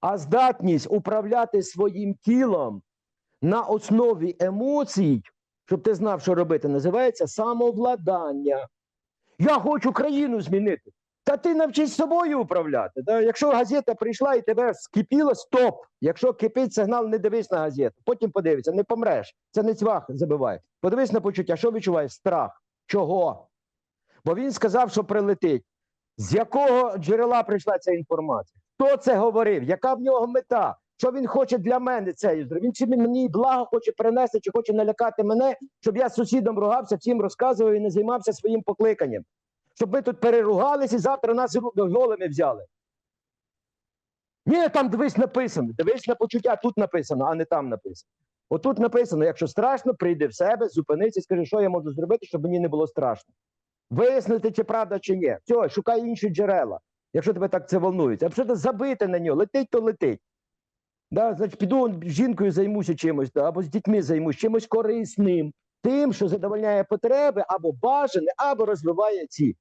А здатність управляти своїм тілом на основі емоцій, щоб ти знав, що робити, називається самовладання. Я хочу країну змінити. Та ти навчись собою управляти. Да? Якщо газета прийшла і тебе скипіло, стоп. Якщо кипить сигнал, не дивись на газету. Потім подивися, не помреш. Це не цвях забиває. Подивись на почуття. Що відчуваєш? Страх. Чого? Бо він сказав, що прилетить. З якого джерела прийшла ця інформація? Хто це говорив? Яка в нього мета? Що він хоче для мене це зробити? Він чи мені благо хоче принести, чи хоче налякати мене, щоб я з сусідом ругався, всім розказував і не займався своїм покликанням. Щоб ми тут переругались і завтра нас голими взяли. Ні, там дивись написано. Дивись на почуття, тут написано, а не там написано. Отут написано: якщо страшно, прийди в себе, зупинися і скажи, що я можу зробити, щоб мені не було страшно. Вияснити, чи правда, чи ні. Все, шукай інші джерела, якщо тебе так це волнується. А якщо ти забити на нього, летить, то летить. Да, значить, піду жінкою займуся чимось, да, або з дітьми займусь, чимось корисним, тим, що задовольняє потреби або бажане, або розвиває ці.